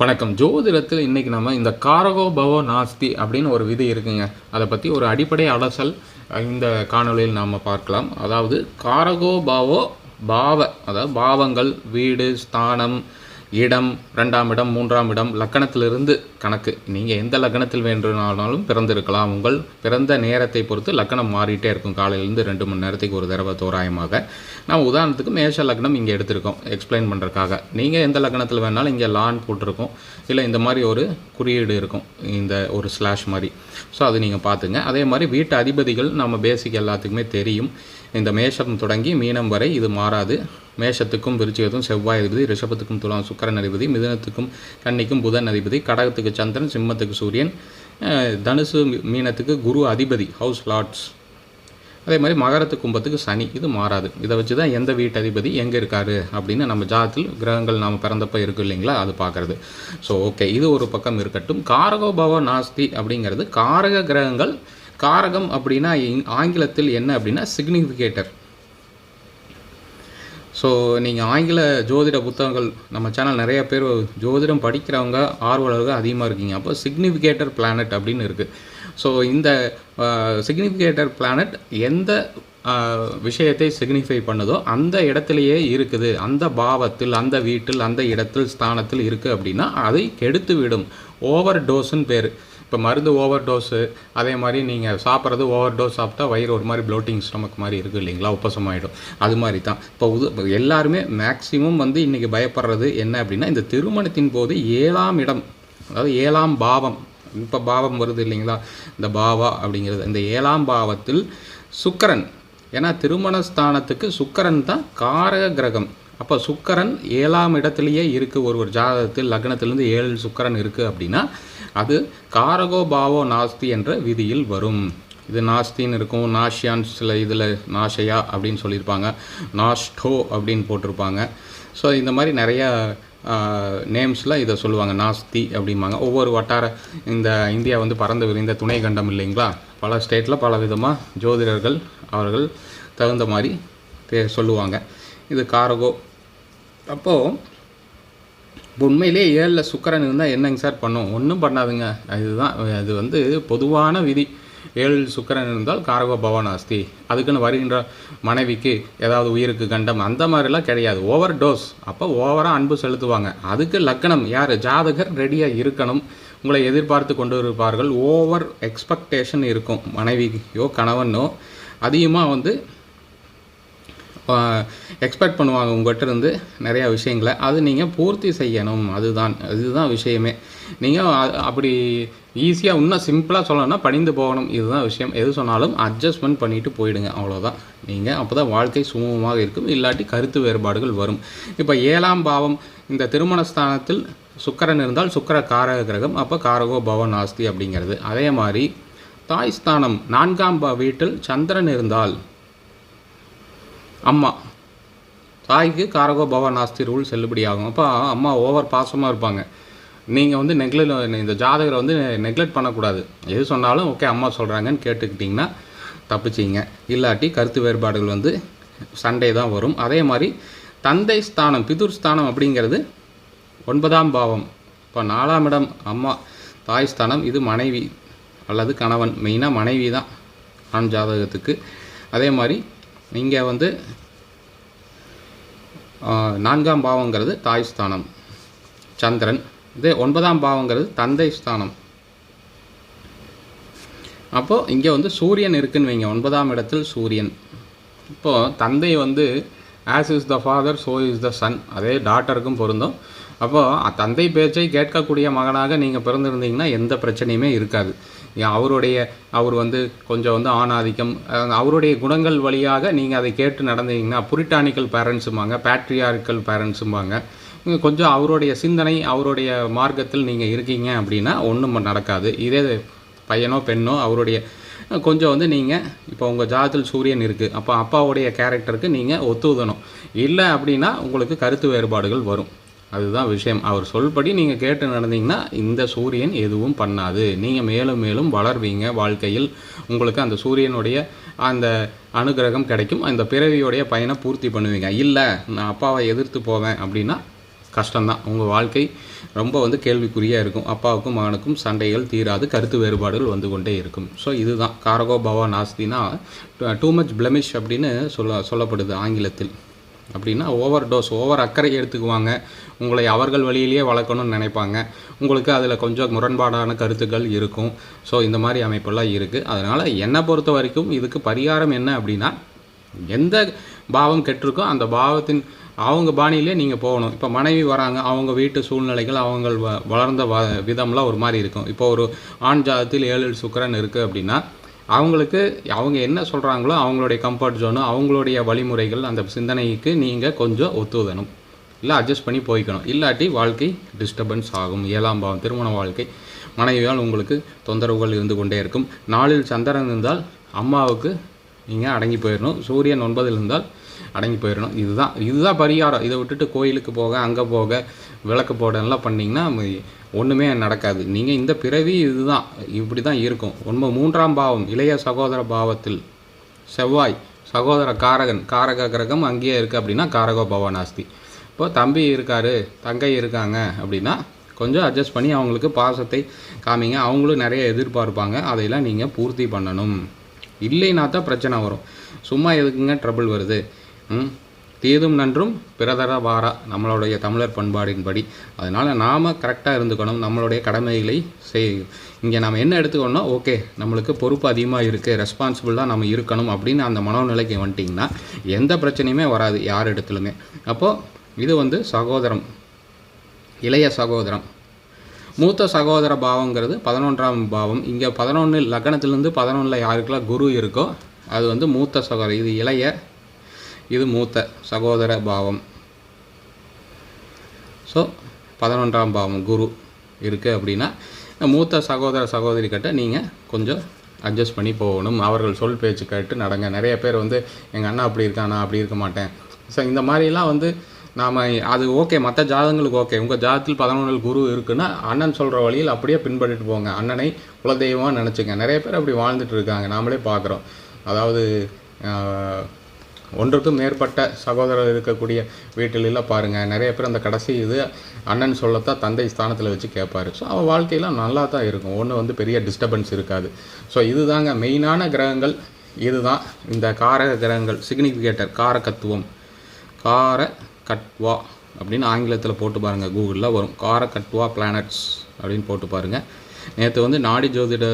வணக்கம். ஜோதிடத்தில் இன்றைக்கி நம்ம இந்த காரகோ பவோ நாஸ்தி அப்படின்னு ஒரு விதி இருக்குங்க. அதை பற்றி ஒரு அடிப்படை அலசல் இந்த காணொளியில் நாம் பார்க்கலாம். அதாவது காரகோ பாவோ பாவ அதாவது பாவங்கள் வீடு ஸ்தானம் இடம் ரெண்டாம் இடம் மூன்றாம் இடம் லக்கணத்திலிருந்து கணக்கு. நீங்கள் எந்த லக்கணத்தில் வேண்டுமானாலும் பிறந்திருக்கலாம். உங்கள் பிறந்த நேரத்தை பொறுத்து லக்கணம் மாறிட்டே இருக்கும். காலையிலேருந்து ரெண்டு மணி நேரத்துக்கு ஒரு தடவை தோராயமாக. நான் உதாரணத்துக்கு மேஷ லக்னம் இங்கே எடுத்திருக்கோம். எக்ஸ்பிளைன் பண்ணுறதுக்காக நீங்கள் எந்த லக்னத்தில் வேணாலும் இங்கே லான் போட்டிருக்கோம். இல்லை இந்த மாதிரி ஒரு குறியீடு இருக்கும். இந்த ஒரு ஸ்லாஷ் மாதிரி. ஸோ அது நீங்கள் பார்த்துங்க. அதே மாதிரி வீட்டு அதிபதிகள் நம்ம பேசிக் எல்லாத்துக்குமே தெரியும். இந்த மேஷம் தொடங்கி மீனம் வரை இது மாறாது. மேஷத்துக்கும் விருச்சிகத்துக்கும் செவ்வாய் அதிபதி ரிஷபத்துக்கும் துலாம் சுக்கரன் அதிபதி மிதனத்துக்கும் கன்னிக்கும் புதன் அதிபதி கடகத்துக்கு சந்திரன் சிம்மத்துக்கு சூரியன் தனுசு மீனத்துக்கு குரு அதிபதி ஹவுஸ் லார்ட்ஸ் அதே மாதிரி மகரத்து கும்பத்துக்கு சனி இது மாறாது. இதை வச்சு தான் எந்த வீட்டு அதிபதி எங்கே இருக்காரு அப்படின்னு நம்ம ஜாதத்தில் கிரகங்கள் நாம் பிறந்தப்போ இருக்கு இல்லைங்களா? அது பார்க்குறது. ஸோ ஓகே இது ஒரு பக்கம் இருக்கட்டும். காரகோபவ நாஸ்தி அப்படிங்கிறது காரக கிரகங்கள். காரகம் அப்படின்னா ஆங்கிலத்தில் என்ன அப்படின்னா சிக்னிஃபிகேட்டர் ஸோ நீங்கள் ஆங்கில ஜோதிட புத்தகங்கள் நம்ம சேனல் நிறைய பேர் ஜோதிடம் படிக்கிறவங்க ஆர்வலர்கள் அதிகமாக இருக்கீங்க. அப்போ சிக்னிஃபிகேட்டர் பிளானட் அப்படின்னு இருக்குது ஸோ இந்த சிக்னிஃபிகேட்டர் பிளானட் எந்த விஷயத்தை சிக்னிஃபை பண்ணுதோ அந்த இடத்துலையே இருக்குது. அந்த பாவத்தில் அந்த வீட்டில் அந்த இடத்தில் ஸ்தானத்தில் இருக்குது அப்படின்னா அதை கெடுத்து விடும் ஓவர் டோஸ்ன்னு பேர். இப்போ மருந்து ஓவர் டோஸு அதே மாதிரி நீங்கள் சாப்பிட்றது ஓவர் டோஸ் சாப்பிட்டா வயிறு ஒரு மாதிரி ப்ளோட்டிங் ஸ்டொமக் மாதிரி இருக்குது இல்லைங்களா? உப்பசமாயிடும். அது மாதிரி தான் இப்போ உது எல்லாருமே மேக்ஸிமம் வந்து இன்றைக்கி பயப்படுறது என்ன அப்படின்னா இந்த திருமணத்தின் போது ஏழாம் இடம் அதாவது ஏழாம் பாவம் இப்போ பாவம் வருது இல்லைங்களா? இந்த பாவா அப்படிங்கிறது இந்த ஏழாம் பாவத்தில் சுக்கரன். ஏன்னா திருமண ஸ்தானத்துக்கு சுக்கரன் தான் காரக கிரகம். அப்போ சுக்கரன் ஏழாம் இடத்துலையே இருக்குது ஒரு ஒரு ஜாதகத்தில் லக்னத்திலேருந்து ஏழு சுக்கரன் இருக்குது அப்படின்னா அது காரகோ பாவோ நாஸ்தி என்ற விதியில் வரும். இது நாஸ்தின்னு இருக்கும். நாஷியான் சில இதில் நாஷயா அப்படின்னு சொல்லியிருப்பாங்க. நாஷ்டோ அப்படின்னு போட்டிருப்பாங்க. ஸோ இந்த மாதிரி நிறையா நேம்ஸில் இதை சொல்லுவாங்க. நாஸ்தி அப்படிம்பாங்க. ஒவ்வொரு வட்டார இந்த இந்தியா வந்து பறந்து விரிந்த துணை கண்டம் இல்லைங்களா? பல ஸ்டேட்டில் பல விதமாக ஜோதிடர்கள் அவர்கள் தகுந்த மாதிரி பே சொல்லுவாங்க. இது காரகோ அப்போது உண்மையிலே ஏழில் சுக்கரன் இருந்தால் என்னங்க சார் பண்ணும்? ஒன்றும் பண்ணாதுங்க. இதுதான் அது வந்து பொதுவான விதி. ஏழில் சுக்கரன் இருந்தால் காரகோ அஸ்தி அதுக்குன்னு வருகின்ற மனைவிக்கு ஏதாவது உயிருக்கு கண்டம் அந்த மாதிரிலாம் கிடையாது. ஓவர் டோஸ் அப்போ ஓவராக அன்பு செலுத்துவாங்க. அதுக்கு லக்கணம் யார்? ஜாதகர் ரெடியாக இருக்கணும். உங்களை எதிர்பார்த்து கொண்டு இருப்பார்கள். ஓவர் எக்ஸ்பெக்டேஷன் இருக்கும். மனைவியோ கணவனோ அதிகமாக வந்து எக்ஸ்பெக்ட் பண்ணுவாங்க உங்கள்கிட்ட இருந்து நிறையா விஷயங்களை. அது நீங்கள் பூர்த்தி செய்யணும். அதுதான். அதுதான் விஷயமே. நீங்கள் அப்படி ஈஸியாக இன்னும் சிம்பிளாக சொல்லணும்னா படிந்து போகணும். இதுதான் விஷயம். எது சொன்னாலும் அட்ஜஸ்ட்மெண்ட் பண்ணிட்டு போயிடுங்க. அவ்வளோதான் நீங்கள் அப்போ தான் வாழ்க்கை சுமூகமாக இருக்கும். இல்லாட்டி கருத்து வேறுபாடுகள் வரும். இப்போ ஏழாம் பாவம். இந்த திருமண ஸ்தானத்தில் இருந்தால் சுக்கர காரக கிரகம் அப்போ காரகோ பவன் ஆஸ்தி அப்படிங்கிறது. அதே மாதிரி தாய் ஸ்தானம். நான்காம் வீட்டில் சந்திரன் இருந்தால் அம்மா. தாய்க்கு காரகோ பவா நாஸ்தி ரூல் செல்லுபடியாகும். அப்போ அம்மா ஓவர் பாசமாக இருப்பாங்க. நீங்கள் வந்து நெக்லெட் இந்த ஜாதகரை வந்து நெக்லெக்ட் பண்ணக்கூடாது. எது சொன்னாலும் ஓகே அம்மா சொல்கிறாங்கன்னு கேட்டுக்கிட்டிங்கன்னா தப்பிச்சிங்க. இல்லாட்டி கருத்து வேறுபாடுகள் வந்து சண்டே தான் வரும். அதே மாதிரி தந்தை ஸ்தானம் பிதுர் ஸ்தானம் அப்படிங்கிறது ஒன்பதாம் பாவம். இப்போ நாலாம் இடம் அம்மா தாய் ஸ்தானம் இது மனைவி அல்லது கணவன். மெயினாக மனைவி தான். ஆண் ஜாதகத்துக்கு. அதே மாதிரி இங்கே வந்து நான்காம் பாவங்கிறது தாய் ஸ்தானம். சந்திரன். இதே ஒன்பதாம் பாவங்கிறது தந்தை ஸ்தானம். அப்போது இங்கே வந்து சூரியன் இருக்குன்னு வைங்க. ஒன்பதாம் இடத்தில் சூரியன். இப்போது தந்தை வந்து as is the father so is the son அதே டாட்டருக்கும் பொருந்தும். அப்போது தந்தை பேச்சை கேட்கக்கூடிய மகனாக நீங்கள் பிறந்திருந்தீங்கன்னா எந்த பிரச்சனையுமே இருக்காது. அவருடைய அவர் வந்து கொஞ்சம் வந்து ஆணாதிக்கம் அவருடைய குணங்கள் வழியாக நீங்கள் அதை கேட்டு நடந்தீங்கன்னா புரிட்டானிக்கல் பேரண்ட்ஸும்பாங்க பேட்ரியாரிக்கல் பேரண்ட்ஸும்பாங்க கொஞ்சம் அவருடைய சிந்தனை அவருடைய மார்க்கத்தில் நீங்கள் இருக்கீங்க அப்படின்னா ஒன்றும் நடக்காது. இதே பையனோ பெண்ணோ அவருடைய கொஞ்சம் வந்து நீங்கள் இப்போ உங்கள் ஜாதத்தில் சூரியன் இருக்குது அப்போ அப்பாவுடைய கேரக்டருக்கு நீங்கள் ஒத்துதணும். இல்லை அப்படின்னா உங்களுக்கு கருத்து வேறுபாடுகள் வரும். அதுதான் விஷயம். அவர் சொல்படி நீங்கள் கேட்டு நடந்தீங்கன்னா இந்த சூரியன் எதுவும் பண்ணாது. நீங்கள் மேலும் மேலும் வளர்வீங்க வாழ்க்கையில். உங்களுக்கு அந்த சூரியனுடைய அந்த அனுகிரகம் கிடைக்கும். அந்த பிறவியோடைய பயனை பூர்த்தி பண்ணுவீங்க. இல்லை நான் அப்பாவை எதிர்த்து போவேன் அப்படின்னா கஷ்டம்தான். உங்கள் வாழ்க்கை ரொம்ப வந்து கேள்விக்குறியாக இருக்கும். அப்பாவுக்கும் மகனுக்கும் சண்டைகள் தீராது. கருத்து வேறுபாடுகள் வந்து கொண்டே இருக்கும். ஸோ இதுதான். காரகோ பவா நாஸ்தினா டூ மச் பிளமிஷ் அப்படின்னு சொல்ல சொல்லப்படுது ஆங்கிலத்தில். அப்படின்னா ஓவர் டோஸ் ஓவர் அக்கறை எடுத்துக்குவாங்க. உங்களை அவர்கள் வழியிலேயே வளர்க்கணும்னு நினைப்பாங்க. உங்களுக்கு அதில் கொஞ்சம் முரண்பாடான கருத்துக்கள் இருக்கும். ஸோ இந்த மாதிரி அமைப்பெல்லாம் இருக்குது அதனால் என்னை பொறுத்த வரைக்கும் இதுக்கு பரிகாரம் என்ன அப்படின்னா எந்த பாவம் கெட்டிருக்கோ அந்த பாவத்தின் அவங்க பாணியிலே நீங்கள் போகணும். இப்போ மனைவி வராங்க அவங்க வீட்டு சூழ்நிலைகள் அவங்க வ- வளர்ந்த வ விதம்லாம் ஒரு மாதிரி இருக்கும். இப்போ ஒரு ஆண் ஜாதத்தில் ஏழு சுக்கரன் இருக்குது அப்படின்னா அவங்களுக்கு அவங்க என்ன சொல்கிறாங்களோ அவங்களுடைய கம்ஃபர்ட் ஜோனு அவங்களுடைய வழிமுறைகள் அந்த சிந்தனைக்கு நீங்கள் கொஞ்சம் ஒத்துதணும். இல்லை அட்ஜஸ்ட் பண்ணி போய்க்கணும். இல்லாட்டி வாழ்க்கை டிஸ்டர்பன்ஸ் ஆகும். ஏழாம் பாவம் திருமண வாழ்க்கை. மனைவியால் உங்களுக்கு தொந்தரவுகள் இருந்து கொண்டே இருக்கும். நாளில் சந்திரன் இருந்தால் அம்மாவுக்கு நீங்கள் அடங்கி போயிடணும் சூரியன் ஒன்பதில் இருந்தால் அடங்கி போயிடணும் இதுதான் இதுதான் பரிகாரம். இதை விட்டுட்டு கோயிலுக்கு போக அங்கே போக விளக்கு போடலாம் பண்ணிங்கன்னா ஒன்றுமே நடக்காது. நீங்கள் இந்த பிறவி இதுதான். இப்படி தான் இருக்கும். உண்மை மூன்றாம் பாவம் இளைய சகோதர பாவத்தில் செவ்வாய் சகோதர காரகன். காரக கிரகம் அங்கேயே இருக்குது அப்படின்னா காரகோ பவனாஸ்தி இப்போ தம்பி இருக்காரு தங்கை இருக்காங்க அப்படின்னா கொஞ்சம் அட்ஜஸ்ட் பண்ணி அவங்களுக்கு பாசத்தை காமிங்க. அவங்களும் நிறைய எதிர்பார்ப்பாங்க. அதையெல்லாம் நீங்கள் பூர்த்தி பண்ணணும். இல்லைன்னா தான் பிரச்சனை வரும். சும்மா எதுக்குங்க ட்ரபிள் வருது? ம்? தீதும் நன்றும் பிறதர வாரா நம்மளுடைய தமிழர் பண்பாடின்படி. அதனால் நாம் கரெக்டாக இருந்துக்கணும் நம்மளுடைய கடமைகளை செய் இங்கே நம்ம என்ன எடுத்துக்கணும் ஓகே நம்மளுக்கு பொறுப்பு அதிகமாக இருக்குது ரெஸ்பான்சிபிளாக நம்ம இருக்கணும் அப்படின்னு அந்த மனோநிலைக்கு வந்துட்டிங்கன்னா எந்த பிரச்சனையுமே வராது யார் இடத்துலுமே அப்போது இது வந்து சகோதரம் இளைய சகோதரம். மூத்த சகோதர பாவங்கிறது பதினொன்றாம் பாவம். இங்கே பதினொன்று லக்னத்துலேருந்து பதினொன்றில் யாருக்கெல்லாம் குரு இருக்கோ அது வந்து மூத்த சகோதரர் இது இளைய இது மூத்த சகோதர பாவம். ஸோ பதினொன்றாம் பாவம் குரு இருக்குது அப்படின்னா மூத்த சகோதர சகோதரி கிட்ட நீங்கள் கொஞ்சம் அட்ஜஸ்ட் பண்ணி போகணும். அவர்கள் சொல் பேச்சு கேட்டு நடங்க. நிறைய பேர் வந்து எங்கள் அண்ணா அப்படி இருக்கான்? நான் அப்படி இருக்க மாட்டேன். ஸோ இந்த மாதிரிலாம் வந்து நாம் அது ஓகே மற்ற ஜாதகங்களுக்கு ஓகே உங்கள் ஜாதத்தில் பதினொன்றில் குரு இருக்குன்னா அண்ணன் சொல்கிற வழியில் அப்படியே பின்பற்றிட்டு போங்க. அண்ணனை குலதெய்வமாக நினச்சிங்க. நிறைய பேர் அப்படி வாழ்ந்துட்டு இருக்காங்க. நாமளே பார்க்குறோம். அதாவது ஒன்றுக்கும் மேற்பட்ட சகோதரர் இருக்கக்கூடிய வீட்டிலெல்லாம் பாருங்கள் நிறைய பேர் அந்த கடைசி இது அண்ணன் சொல்லத்தான் தந்தை ஸ்தானத்தில் வச்சு கேட்பாரு ஸோ அவன் வாழ்க்கையெல்லாம் நல்லா தான் இருக்கும். ஒன்றும் வந்து பெரிய டிஸ்டர்பன்ஸ் இருக்காது. ஸோ இதுதாங்க மெயினான கிரகங்கள். இதுதான் இந்த காரக கிரகங்கள். சிக்னிஃபிகேட்டர் காரகத்துவம். கார கட்வா அப்படின்னு ஆங்கிலத்தில் போட்டு பாருங்கள் கூகுளில் வரும். கார கட்வா பிளானட்ஸ் அப்படின்னு போட்டு பாருங்கள் நேற்று வந்து நாடி ஜோதிட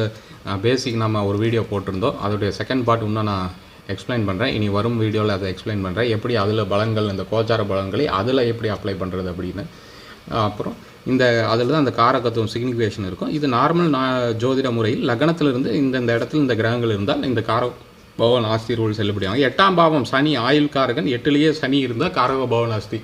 பேசிக் நம்ம ஒரு வீடியோ போட்டிருந்தோம். அதோடைய செகண்ட் பார்ட் இன்னும் நான் எக்ஸ்பிளைன் பண்ணுறேன் இனி வரும் வீடியோவில் அதை எக்ஸ்பிளைன் பண்ணுறேன் எப்படி அதில் பலன்கள் இந்த கோச்சார பலன்களை அதில் எப்படி அப்ளை பண்ணுறது அப்படின்னு. அப்புறம் இந்த அதில் தான் அந்த காரகத்துவம் சிக்னிஃபிகேஷன் இருக்கும். இது நார்மல் நான் ஜோதிட முறையில் லக்னத்திலிருந்து இந்த இந்த இடத்துல இந்த கிரகங்கள் இருந்தால் இந்த கார பவன் ஆஸ்தி ரூல் செல்லுபடியாகும். எட்டாம் பாவம் சனி ஆயுள் காரகன் எட்டுலேயே சனி இருந்தால் காரக பவன் ஆஸ்தி.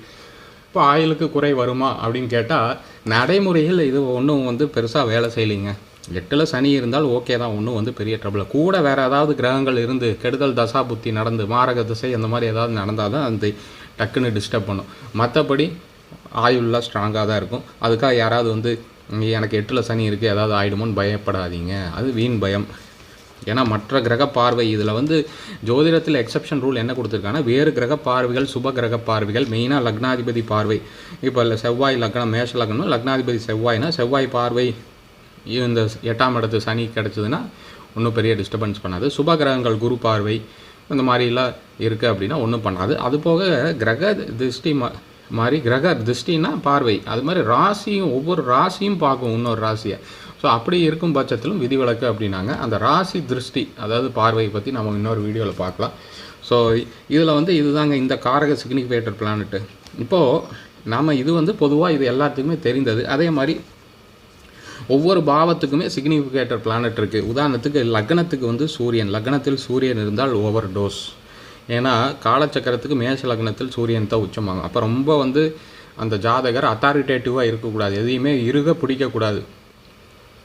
இப்போ ஆயுளுக்கு குறை வருமா அப்படின்னு கேட்டால் நடைமுறையில் இது ஒன்றும் வந்து பெருசாக வேலை செய்யலைங்க. எட்டில் சனி இருந்தால் ஓகே தான். ஒன்றும் வந்து பெரிய ட்ரபிள் கூட வேறு ஏதாவது கிரகங்கள் இருந்து கெடுதல் தசா புத்தி நடந்து மாரக திசை அந்த மாதிரி ஏதாவது நடந்தால் தான் அந்த டக்குன்னு டிஸ்டர்ப் பண்ணும். மற்றபடி ஆயுள்லாம் ஸ்ட்ராங்காக தான் இருக்கும். அதுக்காக யாராவது வந்து எனக்கு எட்டில் சனி இருக்குது ஏதாவது ஆகிடுமோன்னு பயப்படாதீங்க. அது வீண் பயம். ஏன்னா மற்ற கிரக பார்வை இதில் வந்து ஜோதிடத்தில் எக்ஸப்ஷன் ரூல் என்ன கொடுத்துருக்காங்கன்னா வேறு கிரக பார்வைகள் சுப கிரக பார்வைகள் மெயினாக லக்னாதிபதி பார்வை. இப்போ இல்லை செவ்வாய் லக்னம் மேஷ லக்னம் லக்னாதிபதி செவ்வாய்னா செவ்வாய் பார்வை இந்த எட்டாம் இடத்து சனி கிடச்சிதுன்னா ஒன்றும் பெரிய டிஸ்டர்பன்ஸ் பண்ணாது. சுப கிரகங்கள் குரு பார்வை இந்த மாதிரிலாம் இருக்குது அப்படின்னா ஒன்றும் பண்ணாது. அது போக கிரக திருஷ்டி மா- மாதிரி கிரக திருஷ்டினா பார்வை. அது மாதிரி ராசியும் ஒவ்வொரு ராசியும் பார்க்கும் இன்னொரு ராசியை. ஸோ அப்படி இருக்கும் பட்சத்திலும் விதிவிலக்கு அப்படின்னாங்க. அந்த ராசி திருஷ்டி அதாவது பார்வையை பற்றி நம்ம இன்னொரு வீடியோவில் பார்க்கலாம். ஸோ இதில் வந்து இதுதாங்க இந்த காரக சிக்னிஃபிகேட்டர் பிளானட்டு இப்போது நாம் இது வந்து பொதுவாக இது எல்லாத்துக்குமே தெரிந்தது. அதே மாதிரி ஒவ்வொரு பாவத்துக்குமே சிக்னிஃபிகேட்டர் பிளானட் இருக்குது உதாரணத்துக்கு லக்னத்துக்கு வந்து சூரியன். லக்னத்தில் சூரியன் இருந்தால் ஓவர் டோஸ் ஏன்னா காலச்சக்கரத்துக்கு மேஷ லக்னத்தில் சூரியன் தான் உச்சமாகும். அப்போ ரொம்ப வந்து அந்த ஜாதகர் அத்தாரிட்டேட்டிவாக இருக்கக்கூடாது. எதையுமே இருக பிடிக்கக்கூடாது.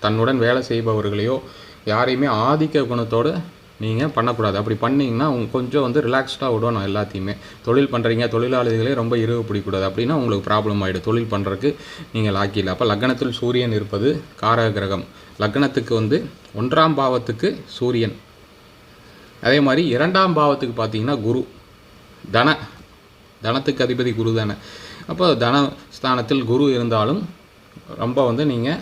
தன்னுடன் வேலை செய்பவர்களையோ யாரையுமே ஆதிக்க குணத்தோடு நீங்கள் பண்ணக்கூடாது. அப்படி பண்ணிங்கன்னா உங்க கொஞ்சம் வந்து ரிலாக்ஸ்டாக விடணும் எல்லாத்தையுமே. தொழில் பண்ணுறீங்க தொழிலாளிகளே ரொம்ப இரவு பிடிக்கக்கூடாது. அப்படின்னா உங்களுக்கு ப்ராப்ளம் ஆகிடும் தொழில் பண்ணுறதுக்கு நீங்கள் லாக்கியில் அப்போ லக்னத்தில் சூரியன் இருப்பது காரக கிரகம் லக்னத்துக்கு வந்து ஒன்றாம் பாவத்துக்கு சூரியன். அதே மாதிரி இரண்டாம் பாவத்துக்கு பார்த்தீங்கன்னா குரு. தன. தனத்துக்கு அதிபதி குரு தானே. அப்போ தன ஸ்தானத்தில் குரு இருந்தாலும் ரொம்ப வந்து நீங்கள்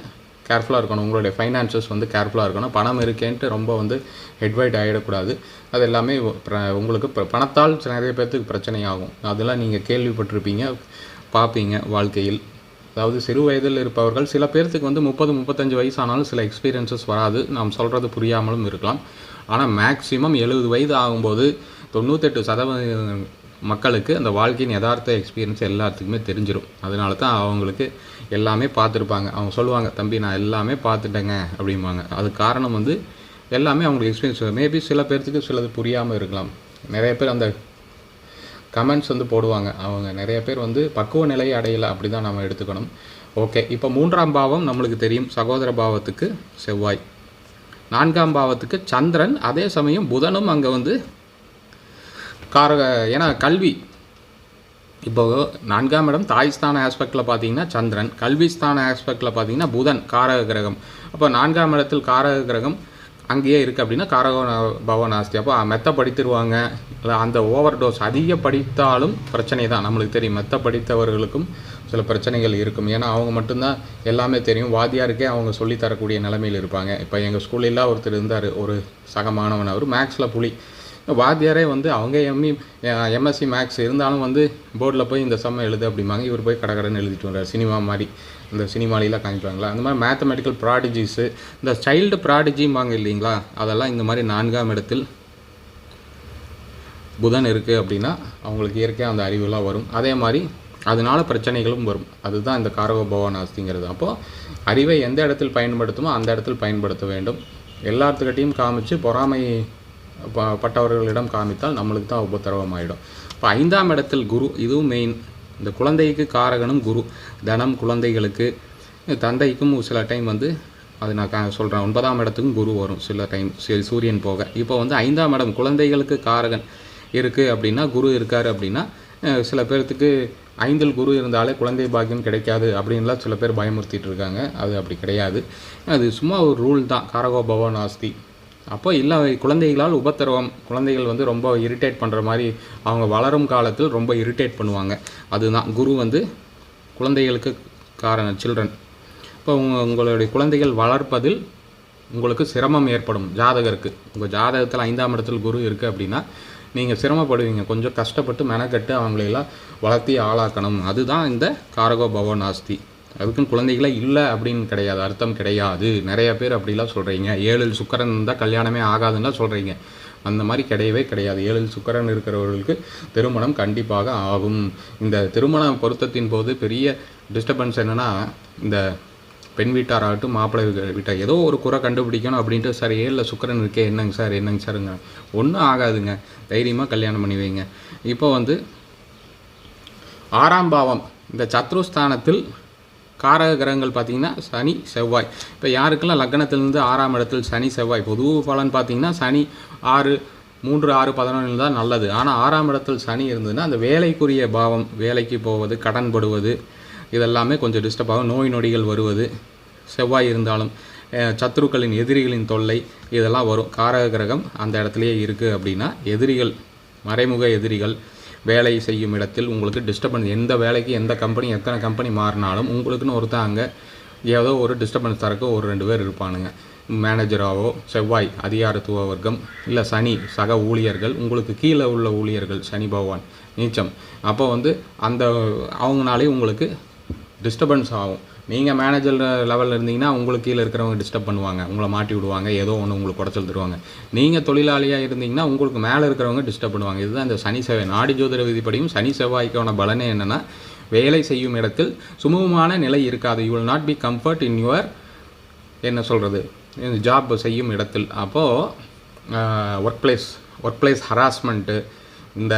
கேர்ஃபுல்லாக இருக்கணும். உங்களுடைய ஃபைனான்சஸ் வந்து கேர்ஃபுல்லாக இருக்கணும். பணம் இருக்கேன்ட்டு ரொம்ப வந்து ஹெட்வைட் ஆகிடக்கூடாது அது எல்லாமே உங்களுக்கு ப- பணத்தால் நிறைய பேர்த்துக்கு பிரச்சனை ஆகும் அதெல்லாம் நீங்கள் கேள்விப்பட்டிருப்பீங்க. பார்ப்பீங்க வாழ்க்கையில். அதாவது சிறு வயதில் இருப்பவர்கள் சில பேர்த்துக்கு வந்து முப்பது முப்பத்தஞ்சு வயசானாலும் சில எக்ஸ்பீரியன்சஸ் வராது. நாம் சொல்கிறது புரியாமலும் இருக்கலாம். ஆனால் மேக்ஸிமம் எழுபது வயது ஆகும்போது தொண்ணூத்தெட்டு சதவீதம் மக்களுக்கு அந்த வாழ்க்கையின் யதார்த்த எக்ஸ்பீரியன்ஸ் எல்லாத்துக்குமே தெரிஞ்சிடும் அதனால தான் அவங்களுக்கு எல்லாமே பார்த்துருப்பாங்க. அவங்க சொல்லுவாங்க தம்பி நான் எல்லாமே பார்த்துட்டேங்க அப்படிம்பாங்க. அது காரணம் வந்து எல்லாமே அவங்களுக்கு எக்ஸ்பீரியன்ஸ் மேபி சில பேர்த்துக்கு சிலது புரியாமல் இருக்கலாம். நிறைய பேர் அந்த கமெண்ட்ஸ் வந்து போடுவாங்க. அவங்க நிறைய பேர் வந்து பக்குவ நிலையை அடையலை அப்படி தான் நம்ம எடுத்துக்கணும். ஓகே இப்போ மூன்றாம் பாவம் நம்மளுக்கு தெரியும். சகோதர பாவத்துக்கு செவ்வாய். நான்காம் பாவத்துக்கு சந்திரன் அதே சமயம் புதனும் அங்கே வந்து காரக ஏன்னா கல்வி. இப்போ நான்காம் இடம் தாய்ஸ்தான ஆஸ்பெக்டில் பார்த்தீங்கன்னா சந்திரன் கல்விஸ்தான ஆஸ்பெக்டில் பார்த்தீங்கன்னா புதன் காரக கிரகம். அப்போ நான்காம் இடத்தில் காரக கிரகம் அங்கேயே இருக்குது அப்படின்னா காரக பவன் ஆஸ்தி அப்போ மெத்த படித்திருவாங்க. இல்லை அந்த ஓவர் டோஸ் அதிக படித்தாலும் பிரச்சனை தான். நம்மளுக்கு தெரியும் மெத்த படித்தவர்களுக்கும் சில பிரச்சனைகள் இருக்கும். ஏன்னா அவங்க மட்டும்தான் எல்லாமே தெரியும். வாத்தியாருக்கே அவங்க சொல்லித் தரக்கூடிய இருப்பாங்க. இப்போ எங்கள் ஸ்கூலில் ஒருத்தர் இருந்தார். ஒரு சக மாணவன் அவர். மேக்ஸில் புலி. வாத்தியாரே வந்து அவங்க எம்இ எம்எஸ்சி மேக்ஸ் இருந்தாலும் வந்து போர்டில் போய் இந்த சம்ம எழுது அப்படிம்பாங்க. இவர் போய் கடகடன்னு எழுதிட்டு வர்றார். சினிமா மாதிரி. இந்த சினிமாலிலாம் காமிப்பாங்களா? அந்த மாதிரி மேத்தமெட்டிக்கல் ப்ராடிஜிஸு இந்த சைல்டு ப்ராடிஜிம்பாங்க இல்லைங்களா? அதெல்லாம் இந்த மாதிரி நான்காம் இடத்தில் புதன் இருக்குது அப்படின்னா அவங்களுக்கு இயற்கையாக அந்த அறிவுலாம் வரும். அதே மாதிரி அதனால பிரச்சனைகளும் வரும். அதுதான் இந்த காரக பவன் ஆஸ்திங்கிறது அப்போது அறிவை எந்த இடத்தில் பயன்படுத்துமோ அந்த இடத்தில் பயன்படுத்த வேண்டும். எல்லாத்துக்கிட்டையும் காமிச்சு பொறாமை பட்டவர்களிடம் காமித்தால் நம்மளுக்கு தான் உபத்திரவமாயிடும். இப்போ ஐந்தாம் இடத்தில் குரு இதுவும் மெயின் இந்த குழந்தைக்கு காரகனும் குரு. தனம் குழந்தைகளுக்கு தந்தைக்கும் சில டைம் வந்து அது நான் கா சொல்கிறேன் ஒன்பதாம் இடத்துக்கும் குரு வரும் சில டைம் சூரியன் போக. இப்போ வந்து ஐந்தாம் இடம் குழந்தைகளுக்கு காரகன் இருக்குது அப்படின்னா குரு இருக்கார் அப்படின்னா சில பேர்த்துக்கு ஐந்தில் குரு இருந்தாலே குழந்தை பாக்கியம் கிடைக்காது அப்படின்லாம் சில பேர் பயமுறுத்திட்டு இருக்காங்க. அது அப்படி கிடையாது. அது சும்மா ஒரு ரூல் தான். காரகோ பவன் ஆஸ்தி. அப்போ இல்லை குழந்தைகளால் உபத்திரவம் குழந்தைகள் வந்து ரொம்ப இரிட்டேட் பண்ணுற மாதிரி அவங்க வளரும் காலத்தில் ரொம்ப இரிட்டேட் பண்ணுவாங்க. அதுதான். குரு வந்து குழந்தைகளுக்கு காரணம் சில்ட்ரன் இப்போ உங்க உங்களுடைய குழந்தைகள் வளர்ப்பதில் உங்களுக்கு சிரமம் ஏற்படும் ஜாதகருக்கு. உங்கள் ஜாதகத்தில் ஐந்தாம் இடத்தில் குரு இருக்குது அப்படின்னா நீங்கள் சிரமப்படுவீங்க. கொஞ்சம் கஷ்டப்பட்டு மெனக்கட்டு அவங்களையெல்லாம் வளர்த்தி ஆளாக்கணும். அதுதான் இந்த காரகோ பவன் ஆஸ்தி அதுக்குன்னு குழந்தைகளே இல்லை அப்படின்னு கிடையாது அர்த்தம் கிடையாது. நிறைய பேர் அப்படிலாம் சொல்கிறீங்க ஏழில் சுக்கரன் இருந்தால் கல்யாணமே ஆகாதுன்னா சொல்கிறீங்க அந்த மாதிரி கிடையவே கிடையாது. ஏழில் சுக்கரன் இருக்கிறவர்களுக்கு திருமணம் கண்டிப்பாக ஆகும். இந்த திருமண பொருத்தத்தின் போது பெரிய டிஸ்டர்பன்ஸ் என்னென்னா இந்த பெண் வீட்டாராகட்டும் மாப்பிள்ளை வீட்டார் ஏதோ ஒரு குறை கண்டுபிடிக்கணும் அப்படின்ட்டு சார் ஏழில் சுக்கரன் இருக்கே என்னங்க சார் என்னங்க சாருங்க ஒன்றும் ஆகாதுங்க. தைரியமாக கல்யாணம் பண்ணி வைங்க. இப்போ வந்து ஆறாம் பாவம் இந்த சத்ருஸ்தானத்தில் காரக கிரகங்கள் பார்த்தீங்கன்னா சனி செவ்வாய். இப்போ யாருக்கெல்லாம் லக்னத்திலிருந்து ஆறாம் இடத்தில் சனி செவ்வாய் பொது பலன் பார்த்தீங்கன்னா சனி ஆறு மூன்று ஆறு பதினொன்று தான் நல்லது. ஆனால் ஆறாம் இடத்தில் சனி இருந்ததுன்னா அந்த வேலைக்குரிய பாவம் வேலைக்கு போவது கடன் படுவது இதெல்லாமே கொஞ்சம் டிஸ்டர்ப் ஆகும். நோய் நொடிகள் வருவது செவ்வாய் இருந்தாலும் சத்ருக்களின் சத்துருக்களின் எதிரிகளின் தொல்லை இதெல்லாம் வரும். காரக கிரகம் அந்த இடத்துலையே இருக்குது அப்படின்னா எதிரிகள் மறைமுக எதிரிகள் வேலை செய்யும் இடத்தில் உங்களுக்கு டிஸ்டர்பன்ஸ் எந்த வேலைக்கு எந்த கம்பெனி எத்தனை கம்பெனி மாறினாலும் உங்களுக்குன்னு ஒருத்தன் அங்கே ஏதோ ஒரு டிஸ்டர்பன்ஸ் தரக்கு ஒரு ரெண்டு பேர் இருப்பானுங்க. மேனேஜராகவோ செவ்வாய் அதிகாரத்துவ வர்க்கம் இல்லை சனி சக ஊழியர்கள் உங்களுக்கு கீழே உள்ள ஊழியர்கள் சனி பகவான் நீச்சம். அப்போ வந்து அந்த அவங்கனாலே உங்களுக்கு டிஸ்டர்பன்ஸ் ஆகும். நீங்கள் மேனேஜர் லெவலில் இருந்தீங்கன்னா உங்களுக்கு கீழே இருக்கிறவங்க டிஸ்டர்ப் பண்ணுவாங்க. உங்களை மாட்டி விடுவாங்க. ஏதோ ஒன்று உங்களுக்கு குடச்சல் தருவாங்க. நீங்கள் தொழிலாளியாக இருந்தீங்கன்னா உங்களுக்கு மேலே இருக்கிறவங்க டிஸ்டர்ப் பண்ணுவாங்க. இதுதான் இந்த சனி செவ்வாய். நாடி ஜோதிட விதிப்படியும் சனி செவ்வாய்க்கான பலனே என்னென்னா வேலை செய்யும் இடத்தில் சுமூகமான நிலை இருக்காது. You will not be comfort in your என்ன சொல்கிறது ஜாப் செய்யும் இடத்தில். அப்போது work place work place harassment இந்த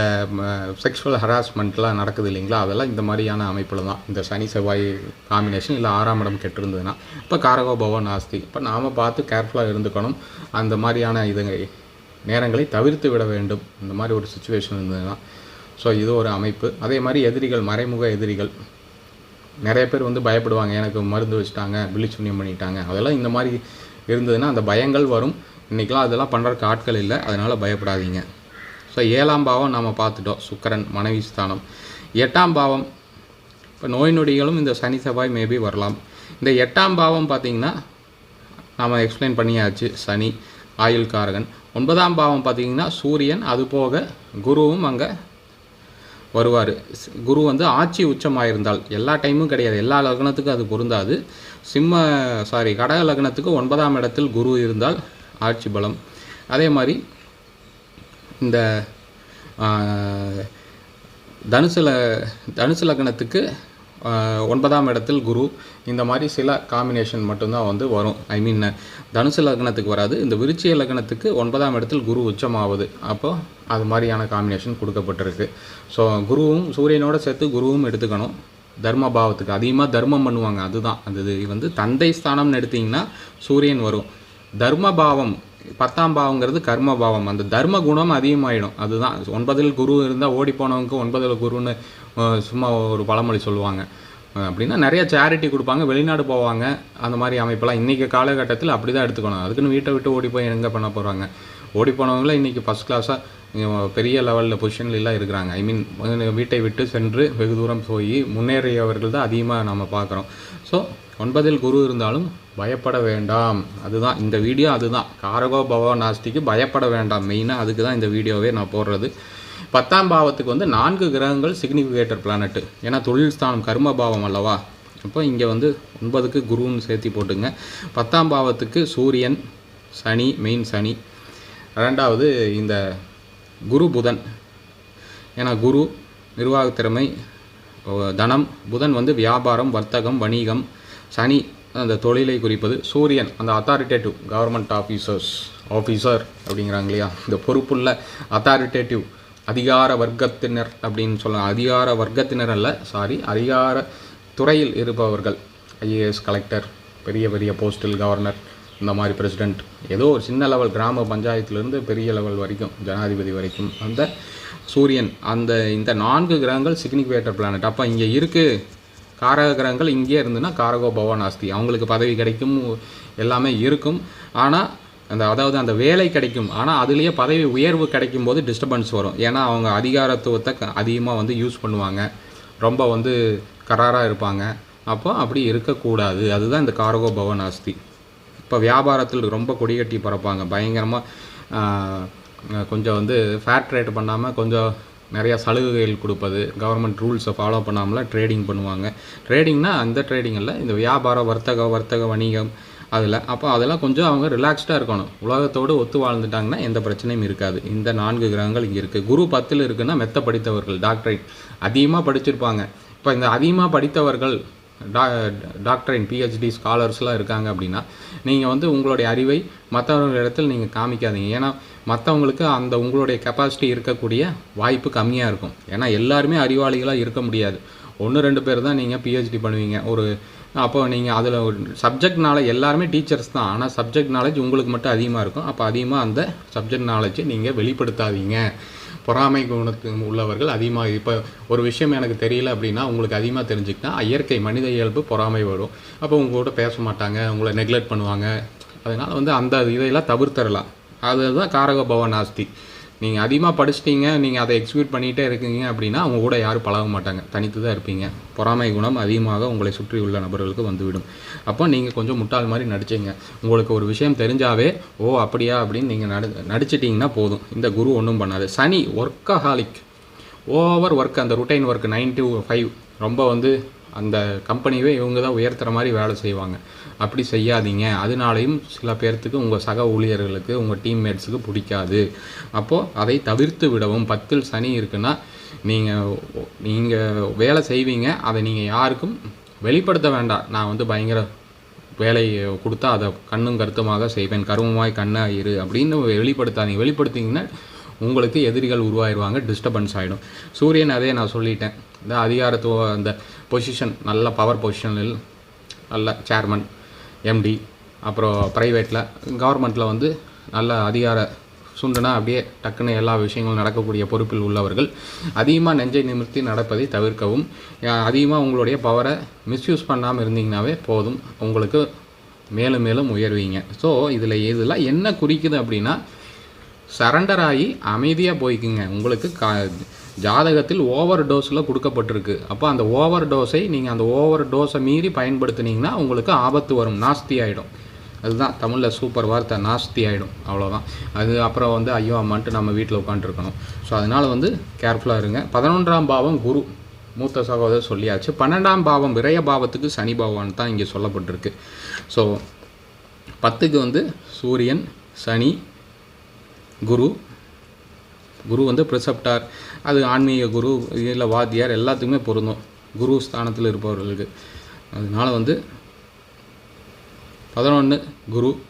செக்ஷுவல் ஹராஸ்மெண்ட்லாம் நடக்குது இல்லைங்களா? அதெல்லாம் இந்த மாதிரியான அமைப்பில் தான். இந்த சனி செவ்வாய் காம்பினேஷன் இல்லை ஆறாம் இடம் கெட்டிருந்ததுன்னா இப்போ காரகோ பவன் ஆஸ்தி இப்போ நாம் பார்த்து கேர்ஃபுல்லாக இருந்துக்கணும். அந்த மாதிரியான இதுங்க நேரங்களை தவிர்த்து விட வேண்டும். இந்த மாதிரி ஒரு சுச்சுவேஷன் இருந்ததுன்னா. ஸோ இது ஒரு அமைப்பு. அதே மாதிரி எதிரிகள் மறைமுக எதிரிகள். நிறைய பேர் வந்து பயப்படுவாங்க. எனக்கு மருந்து வச்சுட்டாங்க விழிச்சுண்ணியம் பண்ணிட்டாங்க. அதெல்லாம் இந்த மாதிரி இருந்ததுன்னா அந்த பயங்கள் வரும். இன்றைக்கெலாம் அதெல்லாம் பண்ணுறதுக்கு ஆட்கள் இல்லை. அதனால் பயப்படாதீங்க. இப்போ ஏழாம் பாவம் நாம் பார்த்துட்டோம். சுக்கரன் மனைவி ஸ்தானம். எட்டாம் பாவம் இப்போ நோய் நொடிகளும் இந்த சனி செவ்வாய் மேபி வரலாம். இந்த எட்டாம் பாவம் பார்த்தீங்கன்னா நாம் எக்ஸ்பிளைன் பண்ணியாச்சு சனி ஆயுள் காரகன் ஒன்பதாம் பாவம் பார்த்தீங்கன்னா சூரியன் அது போக குருவும் அங்கே வருவார். குரு வந்து ஆட்சி உச்சமாயிருந்தால் எல்லா டைமும் கிடையாது. எல்லா லக்னத்துக்கும் அது பொருந்தாது. சிம்ம சாரி கடக லக்னத்துக்கு ஒன்பதாம் இடத்தில் குரு இருந்தால் ஆட்சி பலம். அதே மாதிரி இந்த தனுசுல தனுசு லக்னத்துக்கு ஒன்பதாம் இடத்தில் குரு. இந்த மாதிரி சில காம்பினேஷன் மட்டும்தான் வந்து வரும். ஐ மீன் தனுசு லக்னத்துக்கு வராது. இந்த விருச்சிய லக்னத்துக்கு ஒன்பதாம் இடத்தில் குரு உச்சமாகுது அப்போ அது மாதிரியான காம்பினேஷன் கொடுக்கப்பட்டிருக்கு. ஸோ குருவும் சூரியனோட சேர்த்து குருவும் எடுத்துக்கணும். தர்ம பாவத்துக்கு அதிகமாக தர்மம் பண்ணுவாங்க. அதுதான். அது இது வந்து தந்தை ஸ்தானம்னு எடுத்தீங்கன்னா சூரியன் வரும். தர்ம பாவம் பத்தாம் பாவங்கிறது கர்ம பாவம். அந்த தர்ம குணம் அதிகமாயிடும். அதுதான். ஒன்பதில் குரு இருந்தால் ஓடி போனவங்க ஒன்பதில் குருன்னு சும்மா ஒரு பழமொழி சொல்லுவாங்க. அப்படின்னா நிறைய சேரிட்டி கொடுப்பாங்க. வெளிநாடு போவாங்க. அந்த மாதிரி அமைப்பெல்லாம் இன்றைக்கி காலகட்டத்தில் அப்படி தான் எடுத்துக்கணும். அதுக்குன்னு வீட்டை விட்டு ஓடி போய் எங்கே பண்ண போகிறாங்க ஓடி போனவங்கள இன்றைக்கி ஃபஸ்ட் கிளாஸாக பெரிய லெவலில் பொசிஷன்லாம் இருக்கிறாங்க. ஐ மீன் வீட்டை விட்டு சென்று வெகு தூரம் போய் முன்னேறியவர்கள் தான் அதிகமாக நம்ம பார்க்குறோம். ஸோ ஒன்பதில் குரு இருந்தாலும் பயப்பட வேண்டாம். அதுதான் இந்த வீடியோ அதுதான். காரகோ பவோ நாஸ்திக்கு பயப்பட வேண்டாம். மெயினாக அதுக்கு தான் இந்த வீடியோவே நான் போடுறது. பத்தாம் பாவத்துக்கு வந்து நான்கு கிரகங்கள் சிக்னிஃபிகேட்டர் பிளானட்டு ஏன்னா தொழில் ஸ்தானம் கர்ம பாவம் அல்லவா? அப்போ இங்கே வந்து ஒன்பதுக்கு குருன்னு சேர்த்தி போட்டுங்க. பத்தாம் பாவத்துக்கு சூரியன் சனி மெயின் சனி. ரெண்டாவது இந்த குரு புதன். ஏன்னா குரு நிர்வாகத்திறமை தனம் புதன் வந்து வியாபாரம் வர்த்தகம் வணிகம் சனி அந்த தொழிலை குறிப்பது சூரியன் அந்த அத்தாரிட்டேட்டிவ் கவர்மெண்ட் ஆஃபீஸர்ஸ் ஆஃபீஸர் அப்படிங்கிறாங்க இல்லையா? இந்த பொறுப்புள்ள அத்தாரிட்டேட்டிவ் அதிகார வர்க்கத்தினர் அப்படின்னு சொல்லலாம். அதிகார வர்க்கத்தினர் அல்ல சாரி அதிகார துறையில் இருப்பவர்கள். ஐஏஎஸ் கலெக்டர் பெரிய பெரிய போஸ்டல் கவர்னர் இந்த மாதிரி பிரசிடெண்ட் ஏதோ ஒரு சின்ன லெவல் கிராம பஞ்சாயத்துலேருந்து பெரிய லெவல் வரைக்கும் ஜனாதிபதி வரைக்கும் அந்த சூரியன் அந்த இந்த நான்கு கிரகங்கள் சிக்னிஃபிகேட்டர் பிளானட் அப்போ இங்கே இருக்குது காரக கிரகங்கள் இங்கேயே இருந்துன்னா காரகோ பவன் ஆஸ்தி அவங்களுக்கு பதவி கிடைக்கும் எல்லாமே இருக்கும். ஆனால் அந்த அதாவது அந்த வேலை கிடைக்கும். ஆனால் அதுலேயே பதவி உயர்வு கிடைக்கும் போது டிஸ்டர்பன்ஸ் வரும். ஏன்னா அவங்க அதிகாரத்துவத்தை அதிகமாக வந்து யூஸ் பண்ணுவாங்க. ரொம்ப வந்து கராராக இருப்பாங்க. அப்போ அப்படி இருக்கக்கூடாது. அதுதான் இந்த காரகோ பவன் ஆஸ்தி இப்போ வியாபாரத்தில் ரொம்ப கொடிகட்டி பறப்பாங்க பயங்கரமாக கொஞ்சம் வந்து ஃபேட் ட்ரேட் பண்ணாமல் கொஞ்சம் நிறையா சலுகைகள் கொடுப்பது கவர்மெண்ட் ரூல்ஸை ஃபாலோ பண்ணாமல் ட்ரேடிங் பண்ணுவாங்க. ட்ரேடிங்னா அந்த ட்ரேடிங் இல்லை இந்த வியாபாரம் வர்த்தக வர்த்தக வணிகம் அதில். அப்போ அதெல்லாம் கொஞ்சம் அவங்க ரிலாக்ஸ்டாக இருக்கணும். உலகத்தோடு ஒத்து வாழ்ந்துட்டாங்கன்னா எந்த பிரச்சனையும் இருக்காது. இந்த நான்கு கிரகங்கள் இங்கே இருக்குது குரு பத்தில் இருக்குன்னா மெத்த படித்தவர்கள் டாக்டரேட் அதிகமாக படிச்சிருப்பாங்க. இப்போ இந்த அதிகமாக படித்தவர்கள் டா டாக்டரின் பிஹெச்டி ஸ்காலர்ஸ்லாம் இருக்காங்க அப்படின்னா நீங்கள் வந்து உங்களுடைய அறிவை மற்றவர்கள் இடத்தில் நீங்கள் காமிக்காதீங்க. ஏன்னா மற்றவங்களுக்கு அந்த உங்களுடைய கெப்பாசிட்டி இருக்கக்கூடிய வாய்ப்பு கம்மியாக இருக்கும். ஏன்னா எல்லாருமே அறிவாளிகளாக இருக்க முடியாது. ஒன்று ரெண்டு பேர் தான் நீங்கள் பிஹெச்டி பண்ணுவீங்க. ஒரு அப்போ நீங்கள் அதில் ஒரு சப்ஜெக்ட் நாலேஜ் எல்லாருமே டீச்சர்ஸ் தான். ஆனால் சப்ஜெக்ட் நாலேஜ் உங்களுக்கு மட்டும் அதிகமாக இருக்கும். அப்போ அதிகமாக அந்த சப்ஜெக்ட் நாலேஜை நீங்கள் வெளிப்படுத்தாதீங்க. பொறாமை குணத்து உள்ளவர்கள் அதிகமாக இப்போ ஒரு விஷயம் எனக்கு தெரியல அப்படின்னா உங்களுக்கு அதிகமாக தெரிஞ்சுக்கிட்டா இயற்கை மனித இயல்பு பொறாமை வரும். அப்போ உங்க கூட பேச மாட்டாங்க உங்களை நெக்லெக்ட் பண்ணுவாங்க. அதனால் வந்து அந்த இதையெல்லாம் தவிர்த்தரலாம் அதுதான் காரக பவன் ஆஸ்தி நீங்கள் அதிகமாக படிச்சிட்டீங்க நீங்கள் அதை எக்ஸிக்யூட் பண்ணிகிட்டே இருக்கீங்க அப்படின்னா அவங்க கூட யாரும் பழக மாட்டாங்க. தனித்து தான் இருப்பீங்க. பொறாமை குணம் அதிகமாக உங்களை சுற்றி உள்ள நபர்களுக்கு வந்துவிடும். அப்போ நீங்கள் கொஞ்சம் முட்டாள் மாதிரி நடிச்சிங்க. உங்களுக்கு ஒரு விஷயம் தெரிஞ்சாவே ஓ அப்படியா அப்படின்னு நீங்கள் நடி நடிச்சிட்டிங்கன்னா போதும். இந்த குரு ஒன்றும் பண்ணாது. சனி ஒர்க்கஹாலிக் ஓவர் ஒர்க் அந்த routine work nine to five ரொம்ப வந்து அந்த கம்பெனியவே இவங்க தான் உயர்த்துற மாதிரி வேலை செய்வாங்க. அப்படி செய்யாதீங்க. அதனாலையும் சில பேர்த்துக்கு உங்கள் சக ஊழியர்களுக்கு உங்கள் டீம்மேட்ஸுக்கு பிடிக்காது. அப்போது அதை தவிர்த்து விடவும் பத்தில் சனி இருக்குன்னா நீங்கள் நீங்கள் வேலை செய்வீங்க. அதை நீங்கள் யாருக்கும் வெளிப்படுத்த வேண்டாம். நான் வந்து பயங்கர வேலை கொடுத்தா அதை கண்ணும் கருத்துமாக செய்வேன். கருமமாய் கண்ணா இரு அப்படின்னு வெளிப்படுத்தாதீங்க. வெளிப்படுத்திங்கன்னா உங்களுக்கு எதிரிகள் உருவாயிருவாங்க டிஸ்டர்பன்ஸ் ஆகிடும் சூரியன் அதே நான் சொல்லிட்டேன். இந்த அதிகாரத்துவ அந்த பொசிஷன் நல்ல பவர் பொசிஷனில் நல்ல சேர்மன் எம்டி அப்புறம் ப்ரைவேட்டில் கவர்மெண்ட்டில் வந்து நல்ல அதிகார சுண்டுனா அப்படியே டக்குன்னு எல்லா விஷயங்களும் நடக்கக்கூடிய பொறுப்பில் உள்ளவர்கள். அதிகமாக நெஞ்சை நிமிர்த்தி நடப்பதை தவிர்க்கவும் அதிகமாக உங்களுடைய பவரை மிஸ்யூஸ் பண்ணாமல் இருந்தீங்கன்னாவே போதும். உங்களுக்கு மேலும் மேலும் உயர்வீங்க. ஸோ இதில் இதெல்லாம் என்ன குறிக்குது அப்படின்னா சரண்டர் ஆகி அமைதியாக போய்க்குங்க. உங்களுக்கு கா ஜாதகத்தில் ஓவர் டோஸில் கொடுக்கப்பட்டிருக்கு. அப்போ அந்த ஓவர் டோஸை நீங்கள் அந்த ஓவர் டோஸை மீறி பயன்படுத்துனீங்கன்னா உங்களுக்கு ஆபத்து வரும். நாஸ்தி ஆகிடும் அதுதான் தமிழில் சூப்பர் வார்த்தை நாஸ்தி ஆகிடும் அவ்வளோதான் அது அப்புறம் வந்து ஐயோ அம்மான்ட்டு நம்ம வீட்டில் உட்காந்துருக்கணும் ஸோ அதனால் வந்து கேர்ஃபுல்லாக இருங்க. பதினொன்றாம் பாவம் குரு. மூத்த சகோதரர் சொல்லியாச்சு. பன்னெண்டாம் பாவம் விரய பாவத்துக்கு சனி பகவான் தான் இங்கே சொல்லப்பட்டிருக்கு. ஸோ பத்துக்கு வந்து சூரியன் சனி குரு. குரு வந்து ப்ரிசப்டார் அது ஆன்மீக குரு இல்லை வாத்தியார் எல்லாத்துக்குமே பொருந்தும். குரு ஸ்தானத்தில் இருப்பவர்களுக்கு. அதனால் வந்து பதினொன்று குரு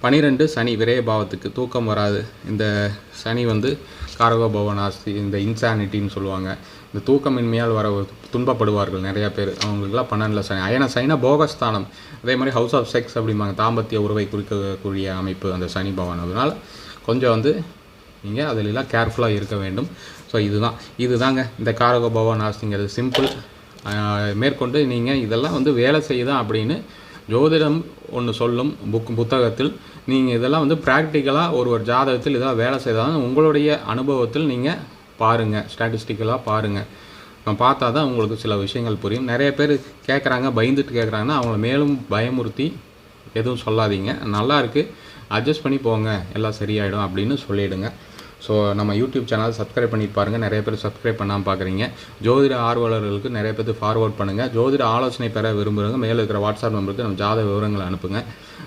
பனிரெண்டு சனி விரயபாவத்துக்கு தூக்கம் வராது. இந்த சனி வந்து காரக பவனாஸ்தி இந்த இன்சானிட்டின்னு சொல்லுவாங்க. இந்த தூக்கமின்மையால் வர துன்பப்படுவார்கள் நிறையா பேர். அவங்களுக்குலாம் பன்னெண்டில் சனி. அயன சைனா போகஸ்தானம். அதே மாதிரி ஹவுஸ் ஆஃப் செக்ஸ் அப்படிம்பாங்க. தாம்பத்திய உறவை குறிக்கக்கூடிய அமைப்பு அந்த சனி பவன். அதனால் கொஞ்சம் வந்து நீங்கள் அதிலெல்லாம் கேர்ஃபுல்லாக இருக்க வேண்டும். ஸோ இதுதான். இதுதாங்க. இந்த காரக பவன் சிம்பிள் மேற்கொண்டு நீங்கள் இதெல்லாம் வந்து வேலை செய்யுதான் அப்படின்னு ஜோதிடம் ஒன்று சொல்லும் புக் புத்தகத்தில் நீங்கள் இதெல்லாம் வந்து ப்ராக்டிக்கலாக ஒரு ஒரு ஜாதகத்தில் இதெல்லாம் வேலை செய்தால் உங்களுடைய அனுபவத்தில் நீங்கள் பாருங்கள் ஸ்டாட்டிஸ்டிக்கலாக பாருங்கள் பார்த்தா தான் உங்களுக்கு சில விஷயங்கள் புரியும். நிறைய பேர் கேட்குறாங்க பயந்துட்டு கேட்குறாங்கன்னா அவங்கள மேலும் பயமுறுத்தி எதுவும் சொல்லாதீங்க. நல்லா இருக்குது அட்ஜஸ்ட் பண்ணி போங்க. எல்லாம் சரியாயிடும் அப்படின்னு சொல்லிவிடுங்க ஸோ நம்ம யூடியூப் சேனல் சப்ஸ்கிரைப் பண்ணி பாருங்கள் நிறைய பேர் சப்ஸ்கிரைப் பண்ணாமல் பார்க்குறீங்க ஜோதிட ஆர்வலர்களுக்கு நிறைய பேர் ஃபார்வர்ட் பண்ணுங்கள் ஜோதிட ஆலோசனை பெற விரும்புகிறவங்க மேலே இருக்கிற வாட்ஸ்அப் நம்பருக்கு நம்ம ஜாத விவரங்களை அனுப்புங்க.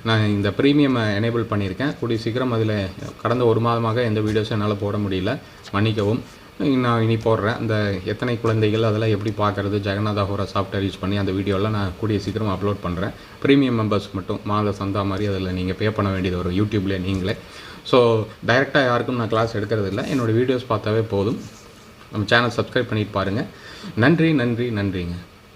நான் இந்த ப்ரீமியம் எனேபிள் பண்ணியிருக்கேன். கூடிய சீக்கிரம் அதில் கடந்த ஒரு மாதமாக எந்த வீடியோஸும் என்னால் போட முடியல. மன்னிக்கவும். நான் இனி போடுறேன். அந்த எத்தனை குழந்தைகள் அதெல்லாம் எப்படி பார்க்குறது ஜெகநாத ஹோரா சாஃப்ட்வேர் யூஸ் பண்ணி அந்த வீடியோலாம் நான் கூடிய சீக்கிரம் அப்லோட் பண்ணுறேன் ப்ரீமியம் மெம்பர்ஸ்க்கு மட்டும். மாத சந்தா மாதிரி அதில் நீங்கள் பே பண்ண வேண்டியது வரும் யூடியூப்லேயே நீங்களே. ஸோ டைரெக்டாக யாருக்கும் நான் கிளாஸ் எடுக்கிறது இல்லை என்னோடய வீடியோஸ் பார்த்தாவே போதும். நம்ம சேனல் சப்ஸ்கிரைப் பண்ணிட்டு பாருங்கள் நன்றி நன்றி நன்றிங்க.